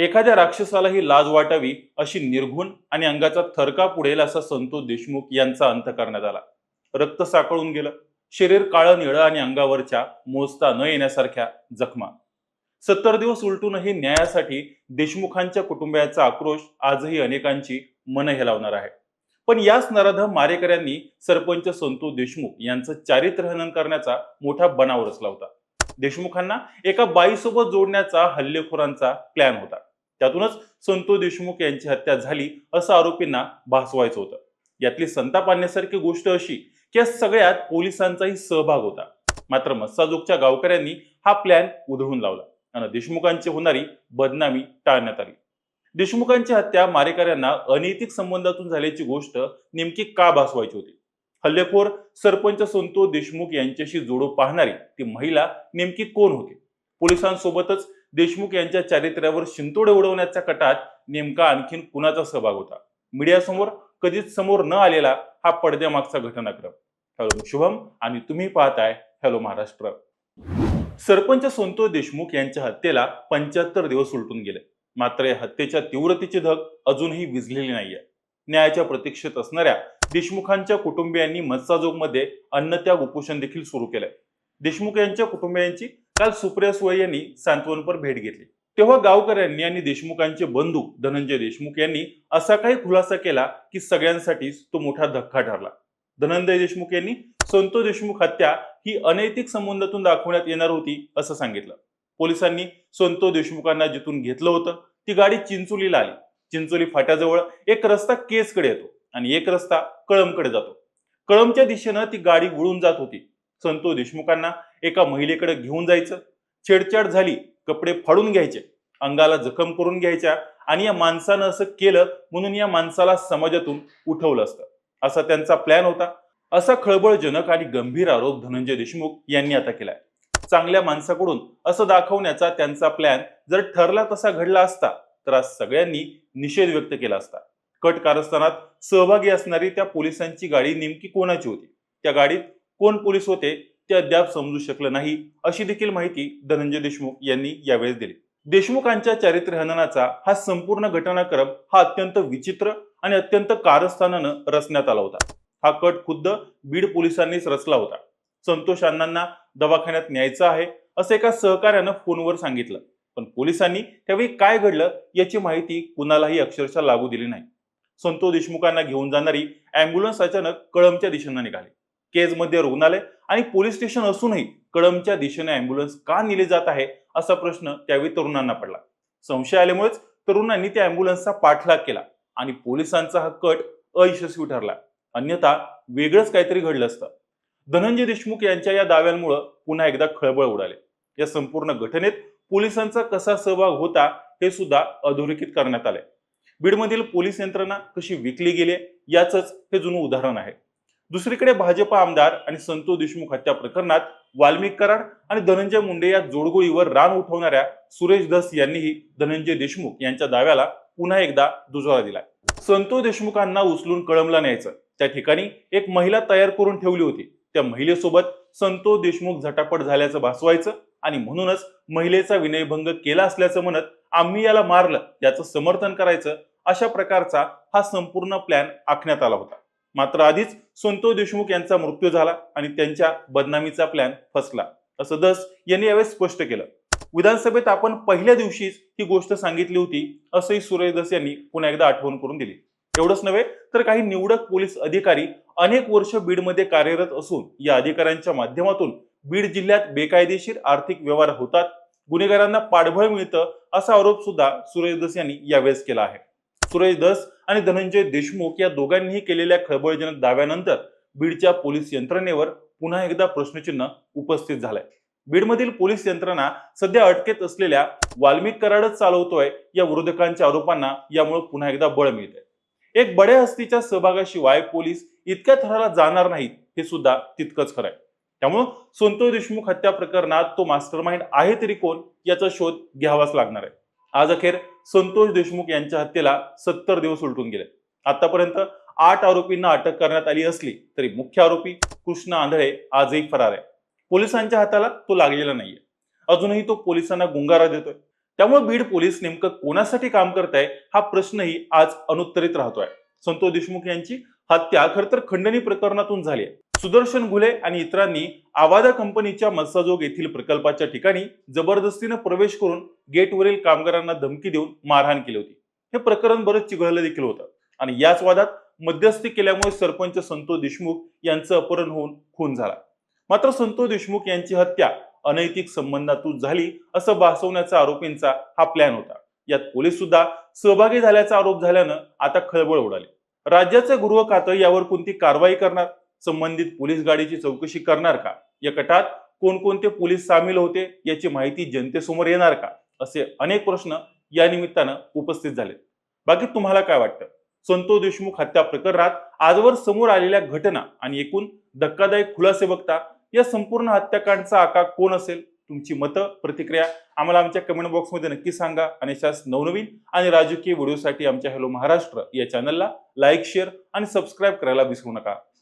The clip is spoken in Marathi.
एखाद्या राक्षसाला ही लाज वाटावी अशी निर्घुण आणि अंगाचा थरका पुढेल असा संतोष देशमुख यांचा अंत करण्यात आला. रक्त साकळून गेलं. शरीर काळं निळं आणि अंगावरच्या मोजता न येण्यासारख्या जखमा. सत्तर दिवस उलटूनही न्यायासाठी देशमुखांच्या कुटुंबियाचा आक्रोश आजही अनेकांची मन हेलावणार आहे. पण याच नराधम मारेकऱ्यांनी सरपंच संतोष देशमुख यांचं चारित्रहनन करण्याचा मोठा बनाव रचला होता. देशमुखांना एका बाईसोबत जोडण्याचा हल्लेखोरांचा प्लॅन होता. त्यातूनच संतो देशमुख यांची हत्या झाली असं आरोपींना भासवायचं होतं. यातली संताप आणण्यासारखी गोष्ट अशी की या सगळ्यात पोलिसांचाही सहभाग होता. मात्र मस्साजोगच्या गावकऱ्यांनी हा प्लॅन उधळून लावला आणि देशमुखांची होणारी बदनामी टाळण्यात आली. देशमुखांची हत्या मारेकऱ्यांना अनैतिक संबंधातून झाल्याची गोष्ट नेमकी का भासवायची होती? हल्लेखोर सरपंच संतो देशमुख यांच्याशी जोडो पाहणारी ती महिला नेमकी कोण होती? पोलिसांसोबतच देशमुख यांच्या चारित्र्यावर शिंतोडे उडवण्याच्या कटात नेमका आणखीन कुणाचा सहभाग होता? मीडियासमोर कधीच समोर न आलेला हा पडद्यामागचा घटनाक्रम. हॅलो शुभम आणि तुम्ही पाहताय हॅलो महाराष्ट्र. सरपंच संतोष देशमुख यांच्या हत्येला पंच्याहत्तर दिवस उलटून गेले. मात्र या हत्येच्या तीव्रतेची धग अजूनही विझलेली नाहीये. न्यायाच्या प्रतीक्षेत असणाऱ्या देशमुखांच्या कुटुंबियांनी मत्साजोगमध्ये अन्नत्याग उपोषण देखील सुरू केलंय. देशमुख यांच्या कुटुंबियांची काल सुप्रिया सुळे यांनी सांत्वनपर भेट घेतली. तेव्हा गावकऱ्यांनी आणि देशमुखांचे बंधू धनंजय देशमुख यांनी असा काही खुलासा केला की सगळ्यांसाठीच तो मोठा धक्का ठरला. धनंजय देशमुख यांनी संतोष देशमुख हत्या ही अनैतिक संबंधातून दाखवण्यात येणार होती असं सांगितलं. पोलिसांनी संतोष देशमुखांना जिथून घेतलं होतं ती गाडी चिंचोलीला आली. चिंचोली फाट्याजवळ एक रस्ता केसकडे येतो आणि एक रस्ता कळमकडे जातो. कळमच्या दिशेनं ती गाडी वळून जात होती. संतोष देशमुखांना एका महिलेकडे घेऊन जायचं. छेडछाड झाली कपडे फाडून घ्यायचे अंगाला जखम करून घ्यायच्या आणि या माणसानं असं केलं म्हणून या माणसाला समाजातून उठवलं असतं. असा त्यांचा प्लॅन होता. असा खळबळजनक आणि गंभीर आरोप धनंजय देशमुख यांनी आता केलाय. चांगल्या माणसाकडून असं दाखवण्याचा त्यांचा प्लॅन जर ठरला तसा घडला असता तर आज सगळ्यांनी निषेध व्यक्त केला असता. कट कारस्थानात सहभागी असणारी त्या पोलिसांची गाडी नेमकी कोणाची होती? त्या गाडीत कोण पोलीस होते? ते अद्याप समजू शकलं नाही अशी देखील माहिती धनंजय देशमुख यांनी यावेळेस दिली. देशमुखांच्या चारित्र्यहननाचा हा संपूर्ण घटनाक्रम हा अत्यंत विचित्र आणि अत्यंत कारस्थानानं रचण्यात आला होता. हा कट खुद्द बीड पोलिसांनीच रचला होता. संतोष अण्णांना दवाखान्यात न्यायचं आहे असं एका सहकार्यानं फोनवर सांगितलं. पण पोलिसांनी त्यावेळी काय घडलं याची माहिती कुणालाही अक्षरशः लागू दिली नाही. संतोष देशमुखांना घेऊन जाणारी अँब्युलन्स अचानक कळमच्या दिशेनं निघाली. केजमध्ये रुग्णालय आणि पोलीस स्टेशन असूनही कळमच्या दिशेने अँब्युलन्स का नेली जात आहे असा प्रश्न त्यावेळी तरुणांना पडला. संशय आल्यामुळेच तरुणांनी त्या अँब्युलन्सचा पाठलाग केला आणि पोलिसांचा हा कट अयशस्वी ठरला. अन्यथा वेगळंच काहीतरी घडलं असतं. धनंजय देशमुख यांच्या या दाव्यांमुळं पुन्हा एकदा खळबळ उडाले. या संपूर्ण घटनेत पोलिसांचा कसा सहभाग होता हे सुद्धा अधोरेखित करण्यात आले बीडमधील पोलीस यंत्रणा कशी विकली गेली याच हे जुनं उदाहरण आहे. दुसरीकडे भाजप आमदार आणि संतोष देशमुख हत्या प्रकरणात वाल्मिक कराड आणि धनंजय मुंडे या जोडगोळीवर रान उठवणाऱ्या सुरेश धस यांनीही धनंजय देशमुख यांच्या दाव्याला पुन्हा एकदा दुजोरा दिला संतोष देशमुखांना उचलून कळमला न्यायचं. त्या ठिकाणी एक महिला तयार करून ठेवली होती. त्या महिलेसोबत संतोष देशमुख झटापट झाल्याचं भासवायचं आणि म्हणूनच महिलेचा विनयभंग केला असल्याचं म्हणत आम्ही याला मारलं याचं समर्थन करायचं अशा प्रकारचा हा संपूर्ण प्लॅन आखण्यात आला होता. मात्र आधीच संतोष देशमुख यांचा मृत्यू झाला आणि त्यांच्या बदनामीचा प्लॅन फसला. असं दस यांनी यावेळेस स्पष्ट केलं. विधानसभेत आपण पहिल्या दिवशीच ही गोष्ट सांगितली होती असंही सुरेश दस यांनी पुन्हा एकदा आठवण करून दिली. एवढंच नव्हे तर काही निवडक पोलीस अधिकारी अनेक वर्ष बीडमध्ये कार्यरत असून या अधिकाऱ्यांच्या माध्यमातून बीड जिल्ह्यात बेकायदेशीर आर्थिक व्यवहार होतात गुन्हेगारांना पाठबळ मिळतं असा आरोप सुद्धा सुरेश दस यांनी यावेळेस केला आहे. सुरेश दस आणि धनंजय देशमुख या दोघांनीही केलेल्या खळबळजनक दाव्यानंतर बीडच्या पोलीस यंत्रणेवर पुन्हा एकदा प्रश्नचिन्ह उपस्थित झालंय. बीडमधील पोलीस यंत्रणा सध्या अटकेत असलेल्या वाल्मिक कराडच चालवतोय या विरोधकांच्या आरोपांना यामुळे पुन्हा एकदा बळ मिळतंय. एक बड्या हस्तीच्या सहभागाशिवाय पोलीस इतक्या थराला जाणार नाहीत हे सुद्धा तितकंच खरंय. त्यामुळं संतोष देशमुख हत्या प्रकरणात तो मास्टरमाइंड आहे तरी कोण याचा शोध घ्यावाच लागणार आहे. आज अखेर संतोष देशमुख यांच्या हत्येला सत्तर दिवस उलटून गेले. आतापर्यंत आठ आरोपींना अटक करण्यात आली असली तरी मुख्य आरोपी कृष्ण आंधळे आजही फरार आहे. पोलिसांच्या हाताला तो लागलेला नाहीये. अजूनही तो पोलिसांना गुंगारा देतोय. त्यामुळे बीड पोलीस नेमकं कोणासाठी काम करताय हा प्रश्नही आज अनुत्तरित राहतोय. संतोष देशमुख यांची हत्या खरं तर खंडणी प्रकरणातून झाली आहे. सुदर्शन घुले आणि इतरांनी आवादा कंपनीच्या मत्साजोग येथील प्रकल्पाच्या ठिकाणी जबरदस्तीनं प्रवेश करून गेटवरील कामगारांना धमकी देऊन मारहाण केली होती. हे प्रकरण बरंच चिघळलं देखील होतं. आणि याच वादात मध्यस्थी केल्यामुळे सरपंच संतोष देशमुख यांचं अपहरण होऊन खून झाला. मात्र संतोष देशमुख यांची हत्या अनैतिक संबंधातून झाली असं भासवण्याचा आरोपींचा हा प्लॅन होता. यात पोलीस सुद्धा सहभागी झाल्याचा आरोप झाल्यानं आता खळबळ उडाली. राज्याचं गृह खातं यावर कोणती कारवाई करणार? संबंधित पोलीस गाडीची चौकशी करणार का? या कटात कोणकोणते पोलीस सामील होते? याची माहिती जनतेसमोर येणार का? असे अनेक प्रश्न या निमित्तानं उपस्थित झाले बाकी तुम्हाला काय वाटतं? संतोष देशमुख हत्या प्रकरणात आजवर समोर आलेल्या घटना आणि एकूण धक्कादायक खुलासे बघता या संपूर्ण हत्याकांडचा आका कोण असेल? तुमची मतं प्रतिक्रिया आम्हाला आमच्या कमेंट बॉक्समध्ये नक्की सांगा. आणि अशाच नवनवीन आणि राजकीय व्हिडिओसाठी आमच्या हॅलो महाराष्ट्र या चॅनलला लाईक शेअर आणि सबस्क्राईब करायला विसरू नका.